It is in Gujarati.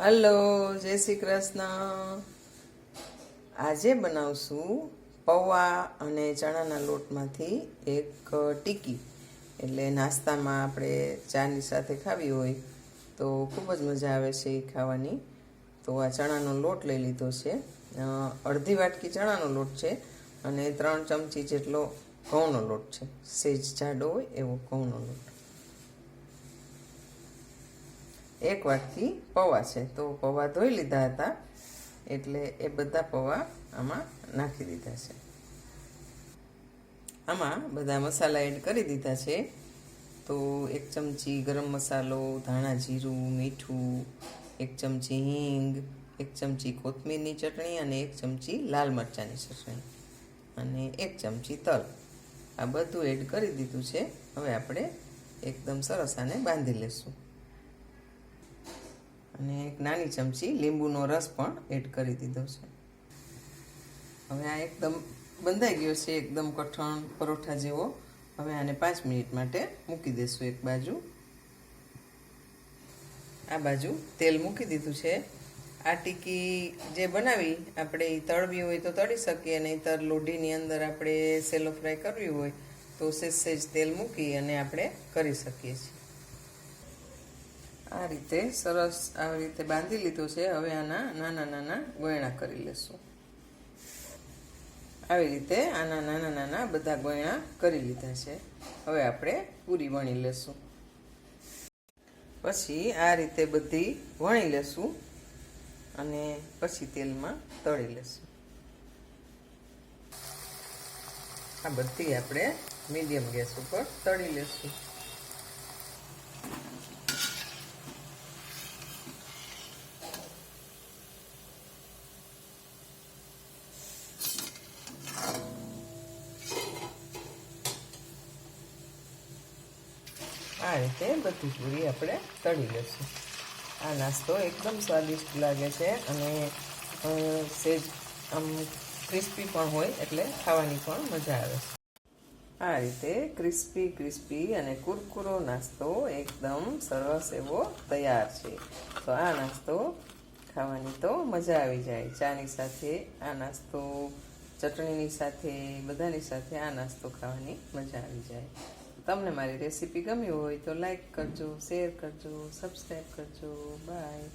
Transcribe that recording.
હલો, જય શ્રી કૃષ્ણ. આજે બનાવશું પૌવા અને ચણાના લોટમાંથી એક ટીકી. એટલે નાસ્તામાં આપણે ચાની સાથે ખાવી હોય તો ખૂબ જ મજા આવે છે એ ખાવાની. તો આ ચણાનો લોટ લઈ લીધો છે. અડધી વાટકી ચણાનો લોટ છે અને ત્રણ ચમચી જેટલો ઘઉંનો લોટ છે. સેજ જાડો હોય એવો ઘઉંનો લોટ. એક વાટકી પૌવા છે. તો પૌવા ધોઈ લીધા હતા. એટલે એ બધા પૌવા આમાં નાખી દીધા છે. આમાં બધા મસાલા એડ કરી દીધા છે. તો એક ચમચી ગરમ મસાલો, ધાણા જીરું, મીઠું, એક ચમચી હિંગ, એક ચમચી કોથમીરની ચટણી અને એક ચમચી લાલ મરચાંની ચટણી અને એક ચમચી તલ. આ બધું એડ કરી દીધું છે. હવે આપણે એકદમ સરસ આને બાંધી લેશું. અને એક નાની ચમચી લીંબુનો રસ પણ એડ કરી દીધો છે. હવે આ એકદમ બંધાઈ ગયો છે, એકદમ કઠણ પરોઠા જેવો. હવે આને પાંચ મિનિટ માટે મૂકી દેશું એક બાજુ. આ બાજુ તેલ મૂકી દીધું છે. આ ટીકી જે બનાવી, આપણે એ તળવી હોય તો તળી શકીએ, નહીંતર લોઢીની અંદર આપણે સેલો ફ્રાય કરવી હોય તો સેજ સેજ તેલ મૂકી અને આપણે કરી શકીએ છીએ. આ રીતે સરસ આવી રીતે બાંધી લીધું છે. હવે આના નાના નાના ગોયણા કરી લેશું. આવી રીતે આના નાના નાના બધા ગોયણા કરી લીધા છે. હવે આપણે પૂરી વણી લેશું. પછી આ રીતે બધી વણી લેશું અને પછી તેલમાં તળી લેશું. આ બધી આપણે મીડિયમ ગેસ ઉપર તળી લેશું. આ રીતે બધી પૂરી આપણે તળી લઈશું આ નાસ્તો એકદમ સ્વાદિષ્ટ લાગે છે અને સેજ, આમ ક્રિસ્પી પણ હોય એટલે ખાવાની પણ મજા આવે છે. આ રીતે ક્રિસ્પી ક્રિસ્પી અને કુરકુરો નાસ્તો એકદમ સરસ એવો તૈયાર છે. તો આ નાસ્તો ખાવાની તો મજા આવી જાય. ચાની સાથે આ નાસ્તો, ચટણીની સાથે, બધાની સાથે આ નાસ્તો ખાવાની મજા આવી જાય. તમને મારી રેસીપી ગમી હોય તો લાઈક કરજો શેર કરજો સબસ્ક્રાઈબ કરજો. બાય